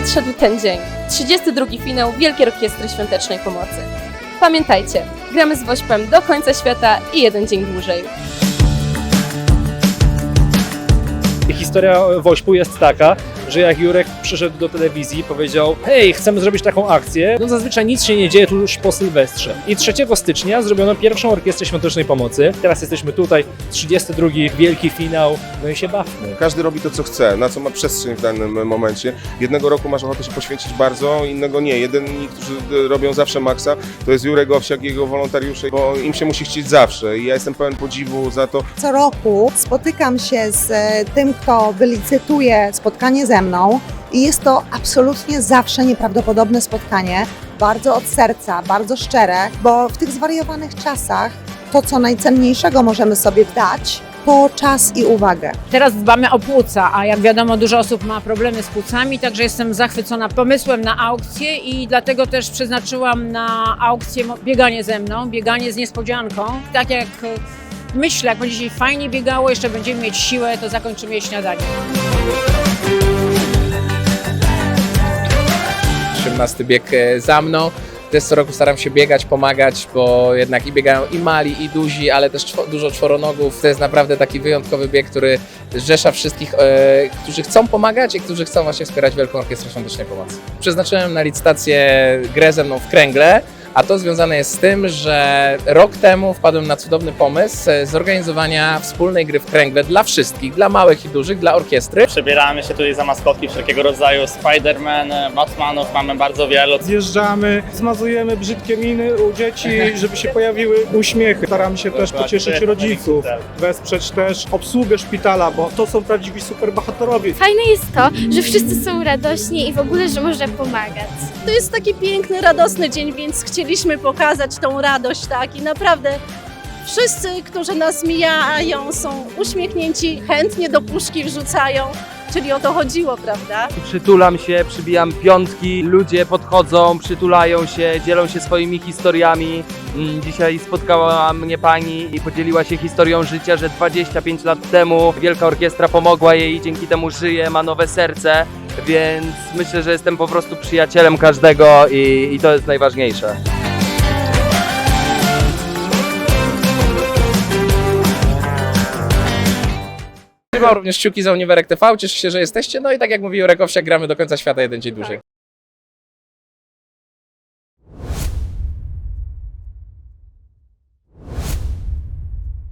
nadszedł ten dzień, 32. finał Wielkiej Orkiestry Świątecznej Pomocy. Pamiętajcie, gramy z Wośpem do końca świata i jeden dzień dłużej. Historia Wośpu jest taka, że jak Jurek przyszedł do telewizji i powiedział hej, chcemy zrobić taką akcję, no zazwyczaj nic się nie dzieje tuż po Sylwestrze. I 3 stycznia zrobiono pierwszą Orkiestrę Świątecznej Pomocy. Teraz jesteśmy tutaj, 32. wielki finał, no i się bawmy. Każdy robi to, co chce, na co ma przestrzeń w danym momencie. Jednego roku masz ochotę się poświęcić bardzo, innego nie. Jedni, którzy robią zawsze maksa, to jest Jurek Owsiak i jego wolontariusze, bo im się musi chcieć zawsze. I ja jestem pełen podziwu za to, Co roku spotykam się z e, tym, kto wylicytuje spotkanie ze mną i jest to absolutnie zawsze nieprawdopodobne spotkanie, bardzo od serca, bardzo szczere, bo w tych zwariowanych czasach to, co najcenniejszego możemy sobie dać, to czas i uwagę. Teraz dbamy o płuca, a jak wiadomo, dużo osób ma problemy z płucami, także jestem zachwycona pomysłem na aukcję i dlatego też przeznaczyłam na aukcję bieganie ze mną, bieganie z niespodzianką. Tak jak myślę, jak będzie się fajnie biegało, jeszcze będziemy mieć siłę, to zakończymy je śniadanie. 18 bieg e, za mną. Też co roku staram się biegać, pomagać, bo jednak i biegają i mali, i duzi, ale też czwo, dużo czworonogów. To jest naprawdę taki wyjątkowy bieg, który zrzesza wszystkich, e, którzy chcą pomagać i którzy chcą właśnie wspierać Wielką Orkiestrę Świątecznej Pomocy. Przeznaczyłem na licytację grę ze mną w kręgle, a to związane jest z tym, że rok temu wpadłem na cudowny pomysł e, zorganizowania wspólnej gry w kręgle dla wszystkich, dla małych i dużych, dla orkiestry. Przebieramy się tutaj za maskotki wszelkiego rodzaju, Spider-Man, Batmanów mamy bardzo wielu. Zjeżdżamy, zmazujemy brzydkie miny u dzieci, żeby się pojawiły uśmiechy. Staramy się też pocieszyć rodziców, wesprzeć też obsługę szpitala, bo to są prawdziwi superbohaterowie. Fajne jest to, że wszyscy są radośni i w ogóle, że można pomagać. To jest taki piękny, radosny dzień, więc chcieliśmy pokazać tą radość, tak? I naprawdę wszyscy, którzy nas mijają, są uśmiechnięci, chętnie do puszki wrzucają, czyli o to chodziło, prawda? Przytulam się, przybijam piątki, ludzie podchodzą, przytulają się, dzielą się swoimi historiami. Mm, Dzisiaj spotkała mnie pani i podzieliła się historią życia, że 25 lat temu Wielka Orkiestra pomogła jej i dzięki temu żyje, ma nowe serce, więc myślę, że jestem po prostu przyjacielem każdego i, i to jest najważniejsze. Trzymam również kciuki za Uniwerek TV, cieszę się, że jesteście. No i tak jak mówił Rekowsiak, gramy do końca świata jeden dzień dłużej.